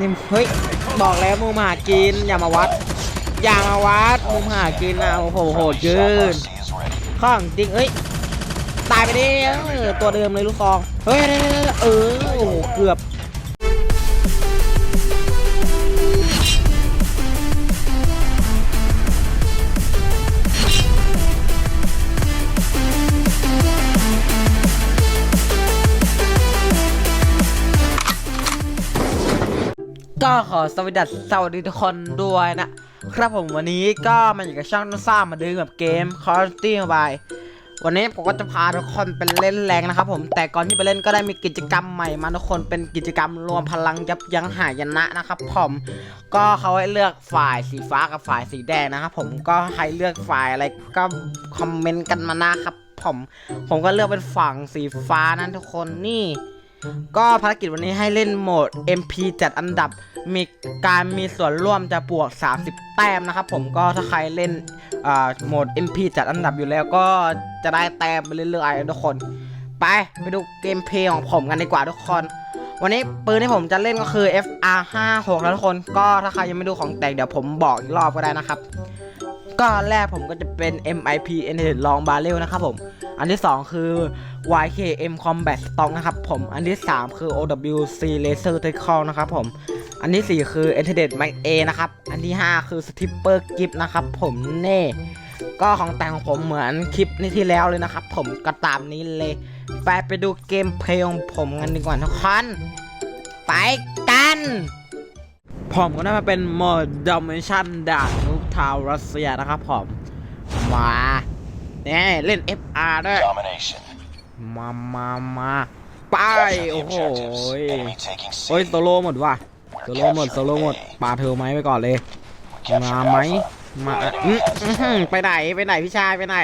นี่เฮ้ยบอกแล้วมุมหากินอย่ามาวัด อย่ามาวัดมุมหากินนะโอ้โหโหดเกินข้องจริงเอ้ยตายไปดิเอตัวเดิมเลยลูกซองเฮ้ยเออโอ้โหเกือบ ก็ขอสวัสดีสวัสดีทุกคนด้วยนะครับผมวันนี้ก็มาอยู่กับช่องนุ่นซ่ามาดึงกับเกม Call of Duty Mobile วันนี้ผมก็จะพาทุกคนไปเล่นแรงนะครับผมแต่ก่อนที่ไปเล่นก็ได้มีกิจกรรมใหม่มาทุกคนเป็นกิจกรรมรวมพลังยับยั้งหายนะนะครับผมก็เขาให้เลือกฝ่ายสีฟ้ากับฝ่ายสีแดงนะครับผมก็ให้เลือกฝ่ายอะไรก็คอมเมนต์กันมานะครับผมผมก็เลือกเป็นฝั่งสีฟ้านั้นทุกคนนี่ ก็ภารกิจวันนี้ให้เล่นโหมด MP จัดอันดับ มีการมีส่วนร่วมจะบวก 30 แต้มนะครับ ผมก็ถ้าใครเล่นโหมด MP จัดอันดับอยู่แล้วก็จะได้แต้มไปเรื่อยๆทุกคน ไปไปดูเกมเพลย์ของผมกันดีกว่าทุกคน วันนี้ปืนที่ผมจะเล่นก็คือ FR 5 6แล้วทุกคน ก็ถ้าใครยังไม่ดูของแต่งเดี๋ยวผมบอกอีกรอบก็ได้นะครับ ก็แรกผมก็จะเป็น MIP e n d Long Barrel นะครับผม อันที่ 2 คือ YKM Combat Stock นะครับผม อันที่ 3 คือ OWC Laser Tactical นะครับผม อันที่ 4 คือ e n t e r d e d Max A นะครับ อันที่ 5 คือ Stripper Gift นะครับผมเน่ ก็ของแต่งของผมเหมือนคลิปในที่แล้วเลยนะครับผมก็ตามนี้เลย ไปไปดูเกมเพลย์ของผมกันดีกว่าทุกคนไปกันผมก็ได้มาเป็นโหมด Dimension ด่านนุกทาวรัสเซียนะครับผม มา นี่ยเล่น FR ด้วย Domination. มามามาไป Capture โอ้ the โห objectives. Enemy taking เฮ้ย C. โซโล่หมดว่ะโซโล่หมดโซโล่หมดปาเธอไหมไปก่อนเลย Capture มาไหม Alpha. มาอะอื้ออื้อหือไปไหนไปไหนพี่ชายไปไหน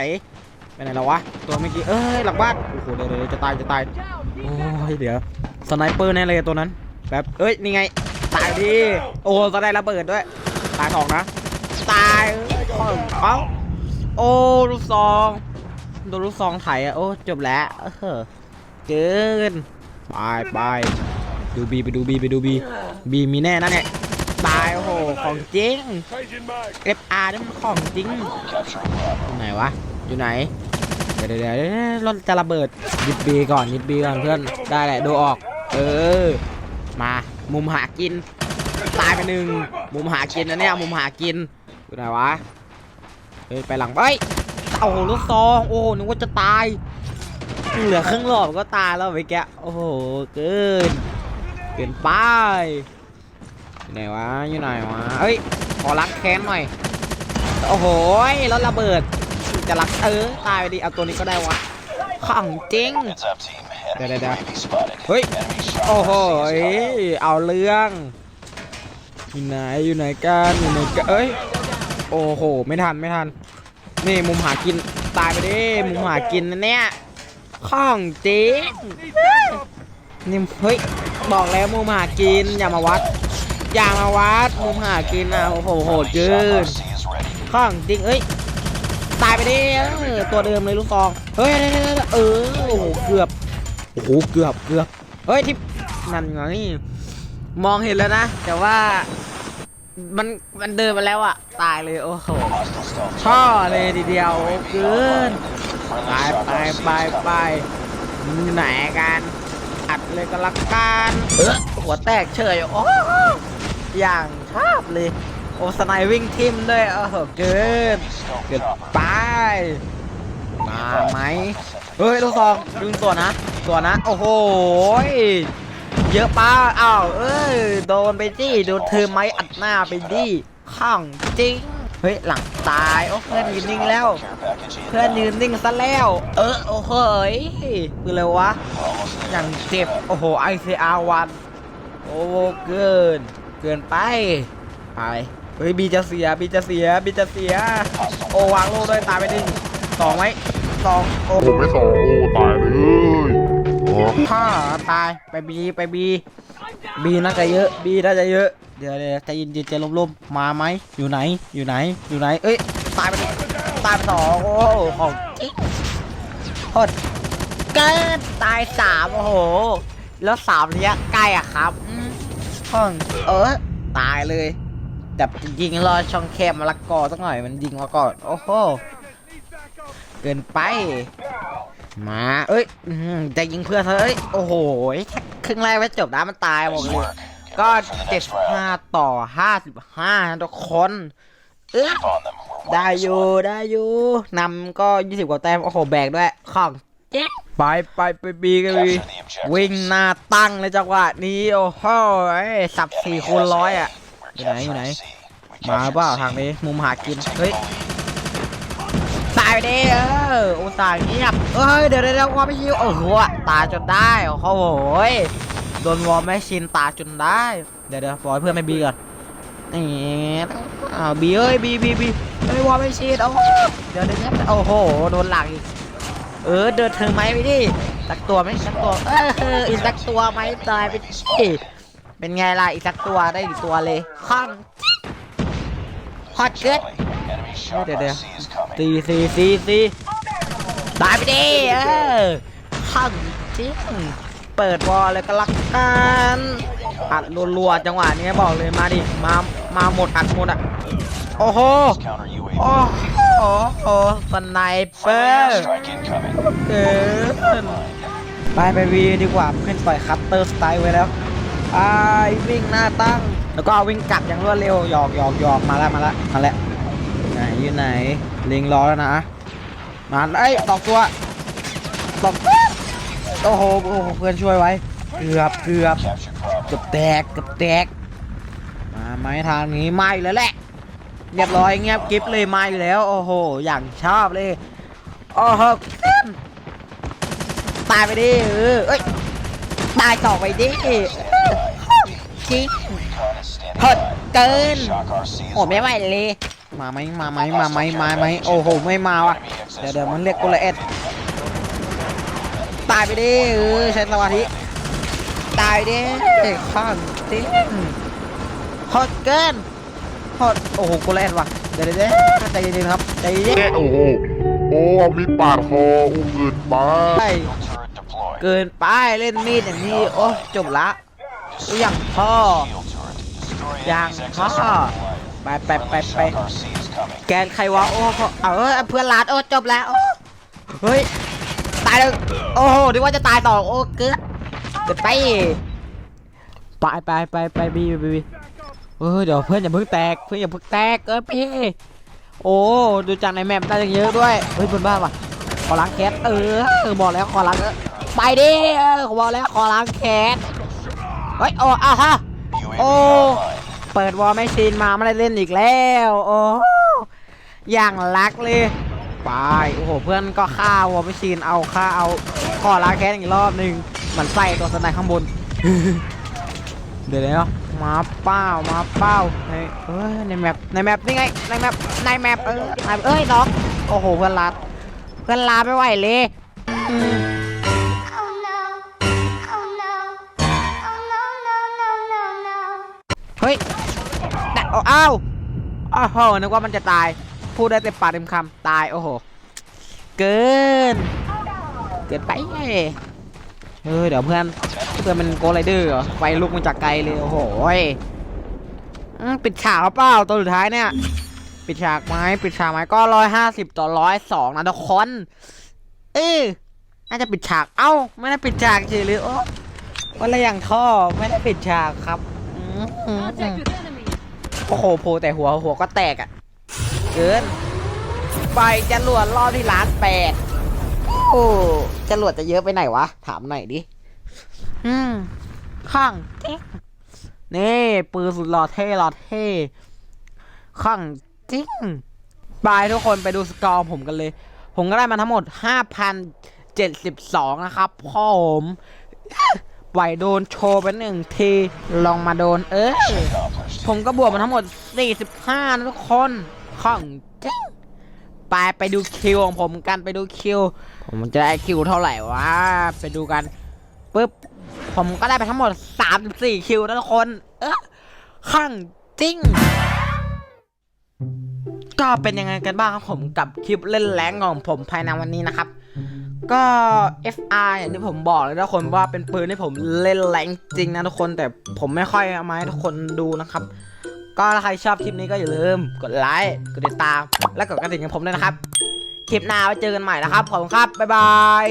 ไปไหนแล้ววะตัวเมื่อกี้เอ้ยหลังบ้านโอ้โหเดี๋ยวเดี๋ยวจะตายจะตายโอ้ยเดี๋ยวสไนเปอร์แน่เลยตัวนั้นแบบเอ้ยนี่ไงตายดิโอ้โหสไนระเบิดด้วยตายสองนะตายเอ้ยเอ้า โอ้ลูกซองโดนลูกซองไถอะโอ้จบแล้วเออเกินไปไปดูบีไปดูบีไปดูบีบีมีแน่นะเนี่ยตายโอ้โหของจริง FR นี่มันของจริงอยู่ไหนวะอยู่ไหนเดี๋ยวเดี๋ยวเดี๋ยวเดี๋ยวรถจะระเบิดยึดบีก่อนยึดบีก่อนเพื่อนได้แหละดูออก เออ มามุมหากิน ตายไปหนึ่งมุมหากินนะเนี่ยมุมหากินอยู่ไหนวะ เฮ้ยไปหลังเฮ้ยโอ้โหลูกซองโอ้โหนึกว่าจะตายเหลือครึ่งหลอดก็ตายแล้วไปแกโอ้โหเกินเกินไปอยู่ไหนวะอยู่ไหนวะเฮ้ยขอรักแค้นหน่อยโอ้โหรถระเบิดจะรักเออตายไปดิเอาตัวนี้ก็ได้วะของจริง Heads up, team. Da, Enemy da, da. UAV spotted. Hui. Enemy strong โอ้โหเอาเรื่องอยู่ไหนอยู่ไหนกันอยู่ไหนกันเอ้ย โอ้โห ไม่ทันไม่ทัน นี่มุมหากินตายไปดิ มุมหากินนะเนี่ยของจริงนี่เฮ้ยบอกแล้วมุมหากินอย่ามาวัด อย่ามาวัดมุมหากินนะโอ้โหโหดเกินข้องจริงเอ้ยตายไปดิตัวเดิมเลยลูกซองเฮ้ยเออโอ้โหเกือบโอ้โหเกือบเกือบเฮ้ยที่นั่นไงมองเห็นแล้วนะ แต่ว่า มันมันเดินมาแล้วอะตายเลยโอ้โหช่อเลยทีเดียวเกินไปไปไปไปไหนกันอัดเลยก็ละกันเออหัวแตกเฉยโอ้อย่างชอบเลย โอ้สไนวิ่งทิมด้วยโอ้โหเกินเกินไปมาไหมเฮ้ยลูกซองดึงตัวนะ ตัวนะ โอ้โห เยอะป้าอ้าวเอ้ยโดนไปดิโดนเธอไม้อัดหน้าไปดิข้างจริงเฮ้ยหลังตายโอ้เพื่อนยืนนิ่งแล้ว เพื่อนยืนนิ่งซะแล้ว เออโอ้โหยคืออะไรวะอย่างเจ็บโอ้โห ICR วันโอ้เกิน เกินไปไปเฮ้ยบีจะเสียบีจะเสียบีจะเสีย โอวางโลด้วยตายไปหนึ่งสองไหมสองโอ้ไม่สองโอ้ตายเลย อ๋อตายไปบีไปบีบีน่าจะเยอะบีน่าจะเยอะเดี๋ยวเดี๋ยวใจเย็นๆใจลมๆมาไหมอยู่ไหนอยู่ไหนอยู่ไหนเอ้ยตายไปตายไปสองโอ้โหของจริงโคตรเกินตายสามโอ้โหแล้วสามระยะใกล้อะครับอืมอื้องเออตายเลยแต่ยิงรอช่องแคบมะละกอสักหน่อยมันยิงมาก่อนโอ้โหเกินไป มา เอ้ยอื้อหือจะยิงเพื่อนเธอเอ้ย โอ้โหครึ่งแรกไม่จบนะมันตายบอกเลยก็เจ็ดห้าต่อห้าสิบห้าทุกคนเอ๊ะ On them. We're ได้อยู่ได้อยู่นำก็ยี่สิบกว่าแต้มโอ้โหแบกด้วยของเจ๊ไปไปไปบีกันบี capturing the objective. วิ่งหน้าตั้งเลยจังหวะนี้โอ้โหสับสี่คูณร้อยอะ We're อยู่ไหนอยู่ไหน capturing C. We มา captured เปล่า C. ทางนี้มุมหากิน Take เฮ้ย the lead. ตายไปดิเอออุตส่าห์เงียบเอ้ยเดี๋ยวเดี๋ยวเดี๋ยววอร์ไม่ชิวโอ้โหตายจนได้โอ้โหโดนวอร์ไม่ชินตายจนได้ เดี๋ยวเดี๋ยวปล่อยเพื่อนไม่บีก่อนนี่อ้าบีเอ้ยบีบีบีเอ้ยวอร์ไม่ชินโอ้เดี๋ยวเดี๋ยวเดี๋ยวโอ้โหโดนหลังอีกเออเดินเธอไหมไปดิสักตัวไหมสักตัวเอออีกสักตัวไหมตายไปดิเป็นไงล่ะอีกสักตัวได้อีกตัวเลยข้างฮอตเกิด Enemy shock Đây, đây, đây. RC is coming. ซีซีซีซีตายไปดิเออข้างจริงเปิดวอลเลยก็ลักกันอัดรัวๆจังหวะนี้บอกเลยมาดิมามาหมดอัดหมดอะโอ้โห Counter โอ้ UAV. โหโอ้สไนเปอ Friendly ร์ airstrike incoming. เกินไปไปวีดีกว่าเพื่อนปล่อยคัตเตอร์สไตล์ไว้แล้วไปวิ่งหน้าตั้ง แล้วก็เอาวิ่งกลับอย่างรวดเร็วหยอกหยอกหยอกมาแล้วมาแล้วมาแล้ว ไหนอยู่ไหนลิงรอแล้วนะมาเอ้ตอกตัวตอกโอ้โหโอ้โหเพื่อนช่วยไว้ เกือบเกือบเกือบแตกเกือบแตกมาไหมทางนี้ไม่แล้วแหละเรียบร้อยเงียบกิฟเลยไม่แล้วโอ้โหอย่างชอบเลยโอ้โหตายไปดิเออเอ้ยตายต่อไปดิจริง Recon is standing หดเกินโอ้ไม่ไหวเลย มาไหมมาไหมมาไหมมาไหมโอ้โหไม่มาว่ะเดี๋ยวเดี๋ยวมันเรียกกูละเอ็ดตายไปดิเออใช้สมาธิตายดิข้างจริงหดเกินหดโอ้โหกูละเอ็ดว่ะเดี๋ยวเดี๋ยวเดี๋ยวใจเย็นๆครับใจเย็นเอ๊ะโอ้โหโอ้มีปาดคออุ้มเกินไปๆไป turret deployed. เกินไปเล่นมีดอย่างนี้โอ้จบละอย่างพ่อ Shield turret. Destroy อย่าง enemy's พ่อ access point. ไปไปไปไปแกนใครวะโอ้เขาเอาเอ้ยเพื่อนลาดโอ้จบแล้วเฮ้ยตายแล้วโอ้โหนึกว่าจะตายต่อโอ้เกือบเกิดไปไปไปไปไปบีบีบีเออเดี๋ยวเพื่อนอย่าเพิ่งแตกเพื่อนอย่าเพิ่งแตกเออพี่โอ้ดูจากในแมปได้เยอะด้วยเฮ้ยบนบ้านว่ะขอล้างแคสเออเออบอกแล้วขอล้างไปดิเออบอกแล้วขอล้างแคสเฮ้ยโอ้อ้าวฮะ UAV Oh. เปิดวอลไม่ชินมาไม่ได้เล่นอีกแล้ว โอ้อย่างรักเลยไปโอ้โหเพื่อนก็ฆ่าวอลไม่ชินเอาฆ่าเอาขอล้างแค้นอีกรอบหนึ่งมันใส่ตัวสไนข้างบน เดี๋ยวเดี๋ยวมาเป้ามาเป้าเฮ้ยเอ้ยในแมปในแมปนี่ไงในแมปในแมปเออเอ้ยน้องโอ้โหเพื่อนรัดเพื่อนลาไม่ไหวเลย โหนึกว่ามันจะตาย พูดได้เต็มปากเต็มคำตายโอ้โห เกิน เกินไปเออเดี๋ยวเพื่อนเพื่อนมันโกไรเดอร์เหรอไฟลุกมาจากไกลเลยโอ้โหปิดฉากเปล่าตัวสุดท้ายเนี่ยปิดฉากไหมปิดฉากไหมก็ร้อยห้าสิบต่อร้อยสองนะทุกคนเออน่าจะปิดฉากเอ้า ไม่ได้ปิดฉากเฉยเลยโอ้วันละอย่างท่อไม่ได้ปิดฉากครับอืม โอ้โหโผล่แต่หัวหัวก็แตกอะ่ะ เกินไปจรวดรอบที่ล้านแปดโอ้จรวดจะเยอะไปไหนวะ ถามหน่อยดิ อืม ข้างเจ๊กนี่ปืนสุดหล่อเท่หล่อเท่ข้างจริงไปทุกคนไปดูสกอร์ผมกันเลย ผมก็ได้มาทั้งหมด 5,072 นะครับพ่อผม ไหวโดนโชว์ไปหนึ่งที ลองมาโดน เออผมก็บวกมาทั้งหมด 45นะทุกคนของจริงไปไปดูคิวของผมกันไปดูคิว ผมจะได้คิวเท่าไหร่วะไปดูกันปึ๊บผมก็ได้ไปทั้งหมด 34 คิวนะทุกคน เออข้างจริง ก็เป็นยังไงกันบ้างครับผมกับคลิปเล่นแรงของผมภายในวันนี้นะครับ ก็ FR อย่างที่ผมบอกเลยทุกคนว่าเป็นปืนที่ผมเล่นแรงจริงนะทุกคนแต่ผมไม่ค่อยเอามาให้ทุกคนดูนะครับ ก็ถ้าใครชอบคลิปนี้ก็อย่าลืมกดไลค์กดติดตาม และกดกระดิ่งของผมด้วยนะครับ คลิปหน้าไว้เจอกันใหม่นะครับขอบคุณครับบ๊ายบาย